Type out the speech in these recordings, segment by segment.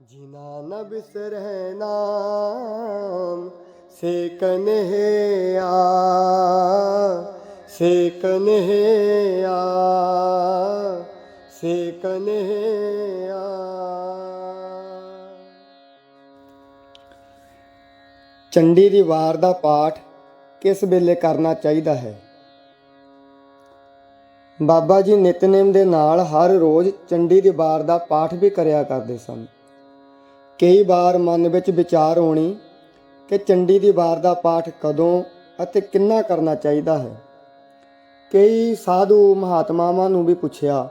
ਜਿਨਾ ਨ ਬਿਸਰੈ ਨਾਮ ਸੇ ਕਨਹਿਆ ਸੇ ਕਨਹਿਆ ਸੇ ਕਨਹਿਆ ਚੰਡੀ ਦੀ ਵਾਰ ਦਾ ਪਾਠ ਕਿਸ ਵੇਲੇ ਕਰਨਾ ਚਾਹੀਦਾ ਹੈ? ਬਾਬਾ ਜੀ ਨਿਤਨੇਮ ਦੇ ਨਾਲ ਹਰ ਰੋਜ਼ ਚੰਡੀ ਦੀ ਵਾਰ ਦਾ ਪਾਠ ਵੀ ਕਰਿਆ ਕਰਦੇ ਸਨ। ਕਈ ਵਾਰ ਮਨ ਵਿੱਚ ਵਿਚਾਰ ਹੋਣੀ ਕਿ ਚੰਡੀ ਦੀ ਵਾਰ ਦਾ ਪਾਠ ਕਦੋਂ ਅਤੇ ਕਿੰਨਾ ਕਰਨਾ ਚਾਹੀਦਾ ਹੈ। ਕਈ ਸਾਧੂ ਮਹਾਤਮਾਵਾਂ ਨੂੰ ਵੀ ਪੁੱਛਿਆ,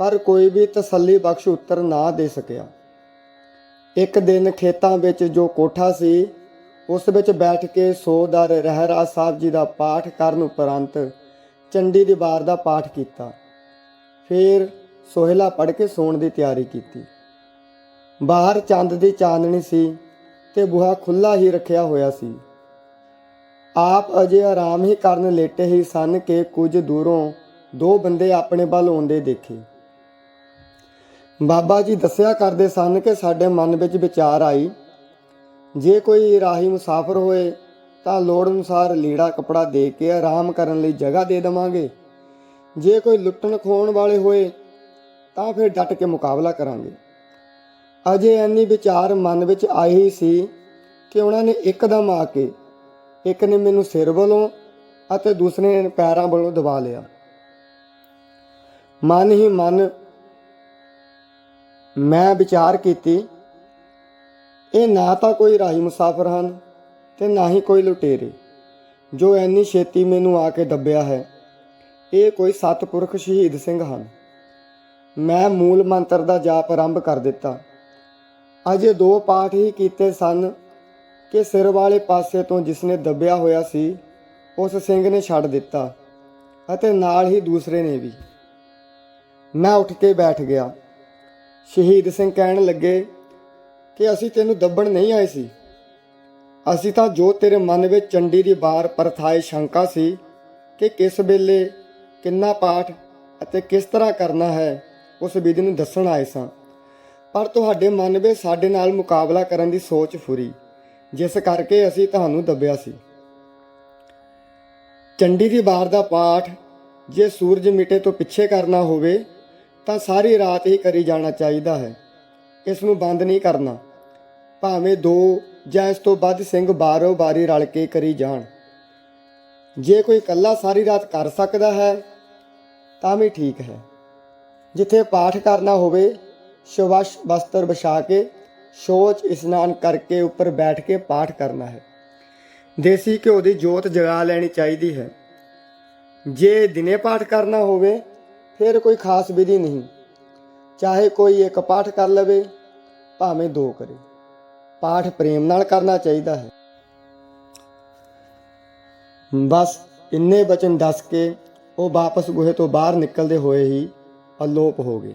ਪਰ ਕੋਈ ਵੀ ਤਸੱਲੀ ਬਖਸ਼ ਉੱਤਰ ਨਾ ਦੇ ਸਕਿਆ। ਇੱਕ ਦਿਨ ਖੇਤਾਂ ਵਿੱਚ ਜੋ ਕੋਠਾ ਸੀ, ਉਸ ਵਿੱਚ ਬੈਠ ਕੇ ਸੋਦਰ ਰਹਿਰਾ ਸਾਹਿਬ ਜੀ ਦਾ ਪਾਠ ਕਰਨ ਉਪਰੰਤ ਚੰਡੀ ਦੀ ਵਾਰ ਦਾ ਪਾਠ ਕੀਤਾ। ਫਿਰ ਸੋਹਿਲਾ ਪੜ ਕੇ ਸੌਣ ਦੀ ਤਿਆਰੀ ਕੀਤੀ। ਬਾਹਰ ਚੰਦ ਦੀ ਚਾਂਦਣੀ ਸੀ ਤੇ ਬੂਹਾ ਖੁੱਲਾ ਹੀ ਰੱਖਿਆ ਹੋਇਆ ਸੀ। ਆਪ ਅਜੇ ਆਰਾਮ ਹੀ ਕਰਨ ਲੇਟੇ ਹੀ ਸਨ ਕਿ ਕੁਝ ਦੂਰੋਂ ਦੋ ਬੰਦੇ ਆਪਣੇ ਵੱਲ ਆਉਂਦੇ ਦੇਖੇ। ਬਾਬਾ ਜੀ ਦੱਸਿਆ ਕਰਦੇ ਸਨ ਕਿ ਸਾਡੇ ਮਨ ਵਿੱਚ ਵਿਚਾਰ ਆਈ, ਜੇ ਕੋਈ ਰਾਹੀ ਮੁਸਾਫਰ ਹੋਏ ਤਾਂ ਲੋੜ ਅਨੁਸਾਰ ਲੀੜਾ ਕਪੜਾ ਦੇ ਕੇ ਆਰਾਮ ਕਰਨ ਲਈ ਜਗ੍ਹਾ ਦੇ ਦੇਵਾਂਗੇ। ਜੇ ਕੋਈ ਲੁੱਟਣ ਖੋਣ ਵਾਲੇ ਹੋਏ ਤਾਂ ਫਿਰ ਡਟ ਕੇ ਮੁਕਾਬਲਾ ਕਰਾਂਗੇ। ਅਜੇ ਐਨੀ ਵਿਚਾਰ ਮਨ ਵਿੱਚ ਆਏ ਹੀ ਸੀ ਕਿ ਉਹਨਾਂ ਨੇ ਇੱਕਦਮ ਆ ਕੇ ਇੱਕ ਨੇ ਮੈਨੂੰ ਸਿਰ ਵੱਲੋਂ ਅਤੇ ਦੂਸਰੇ ਨੇ ਪੈਰਾਂ ਵੱਲੋਂ ਦਬਾ ਲਿਆ। ਮਨ ਹੀ ਮਨ ਮੈਂ ਵਿਚਾਰ ਕੀਤੀ, ਇਹ ਨਾ ਤਾਂ ਕੋਈ ਰਾਹੀ ਮੁਸਾਫਰ ਹਨ ਤੇ ਨਾ ਹੀ ਕੋਈ ਲੁਟੇਰੇ, ਜੋ ਐਨੀ ਛੇਤੀ ਮੈਨੂੰ ਆ ਕੇ ਦੱਬਿਆ ਹੈ। ਇਹ ਕੋਈ ਸਤਪੁਰਖ ਸ਼ਹੀਦ ਸਿੰਘ ਹਨ। ਮੈਂ ਮੂਲ ਮੰਤਰ ਦਾ ਜਾਪ ਆਰੰਭ ਕਰ ਦਿੱਤਾ। ਅਜੇ ਦੋ ਪਾਠ ਹੀ ਕੀਤੇ ਸਨ ਕਿ ਸਿਰ ਵਾਲੇ ਪਾਸੇ ਤੋਂ ਜਿਸਨੇ ਦੱਬਿਆ ਹੋਇਆ ਸੀ, ਉਸ ਸਿੰਘ ਨੇ ਛੱਡ ਦਿੱਤਾ ਅਤੇ ਨਾਲ ਹੀ ਦੂਸਰੇ ਨੇ ਵੀ। ਮੈਂ ਉੱਠ ਕੇ ਬੈਠ ਗਿਆ। ਸ਼ਹੀਦ ਸਿੰਘ ਕਹਿਣ ਲੱਗੇ ਕਿ ਅਸੀਂ ਤੈਨੂੰ ਦੱਬਣ ਨਹੀਂ ਆਏ ਸੀ। ਅਸੀਂ ਤਾਂ ਜੋ ਤੇਰੇ ਮਨ ਵਿੱਚ ਚੰਡੀ ਦੀ ਬਾਰ ਪਰਥਾਏ ਸ਼ੰਕਾ ਸੀ ਕਿ ਕਿਸ ਵੇਲੇ ਕਿੰਨਾ ਪਾਠ ਅਤੇ ਕਿਸ ਤਰ੍ਹਾਂ ਕਰਨਾ ਹੈ, ਉਸ ਵਿਧੀ ਨੂੰ ਦੱਸਣ ਆਏ ਸਾਂ। ਪਰ ਤੁਹਾਡੇ ਮਨ ਵਿੱਚ ਸਾਡੇ ਨਾਲ ਮੁਕਾਬਲਾ ਕਰਨ ਦੀ ਸੋਚ ਫੁਰੀ, ਜਿਸ ਕਰਕੇ ਅਸੀਂ ਤੁਹਾਨੂੰ ਦੱਬਿਆ ਸੀ। ਚੰਡੀ ਦੀ ਬਾਰ ਦਾ ਪਾਠ, ਜੇ ਸੂਰਜ ਮਿਟੇ ਤੋਂ ਪਿੱਛੇ ਕਰਨਾ ਹੋਵੇ, ਤਾਂ ਸਾਰੀ ਰਾਤ ਹੀ ਕਰੀ ਜਾਣਾ ਚਾਹੀਦਾ ਹੈ। ਇਸ ਨੂੰ ਬੰਦ ਨਹੀਂ ਕਰਨਾ। ਭਾਵੇਂ ਦੋ ਜਾਂ ਇਸ ਤੋਂ ਵੱਧ ਸਿੰਘ ਬਾਰੋ ਬਾਰੀ ਰਲ ਕੇ ਕਰੀ ਜਾਣ। ਜੇ ਕੋਈ ਇਕੱਲਾ ਸਾਰੀ ਰਾਤ ਕਰ ਸਕਦਾ ਹੈ, ਤਾਂ ਵੀ ਠੀਕ ਹੈ। ਜਿੱਥੇ ਪਾਠ ਕਰਨਾ ਹੋਵੇ ਸ਼ਵਸ਼ ਬਸਤਰ ਵਿਛਾ ਕੇ ਸ਼ੋਚ ਇਸ਼ਨਾਨ ਕਰਕੇ ਉੱਪਰ ਬੈਠ ਕੇ ਪਾਠ ਕਰਨਾ ਹੈ। ਦੇਸੀ ਘਿਓ ਦੀ ਜੋਤ ਜਗਾ ਲੈਣੀ ਚਾਹੀਦੀ ਹੈ। ਜੇ ਦਿਨੇ ਪਾਠ ਕਰਨਾ ਹੋਵੇ, ਫਿਰ ਕੋਈ ਖਾਸ ਵਿਧੀ ਨਹੀਂ। ਚਾਹੇ ਕੋਈ ਇੱਕ ਪਾਠ ਕਰ ਲਵੇ, ਭਾਵੇਂ ਦੋ ਕਰੇ। ਪਾਠ ਪ੍ਰੇਮ ਨਾਲ ਕਰਨਾ ਚਾਹੀਦਾ ਹੈ। ਬਸ ਇੰਨੇ ਬਚਨ ਦੱਸ ਕੇ ਉਹ ਵਾਪਸ ਗੁਹੇ ਤੋਂ ਬਾਹਰ ਨਿਕਲਦੇ ਹੋਏ ਹੀ ਅਲੋਪ ਹੋ ਗਏ।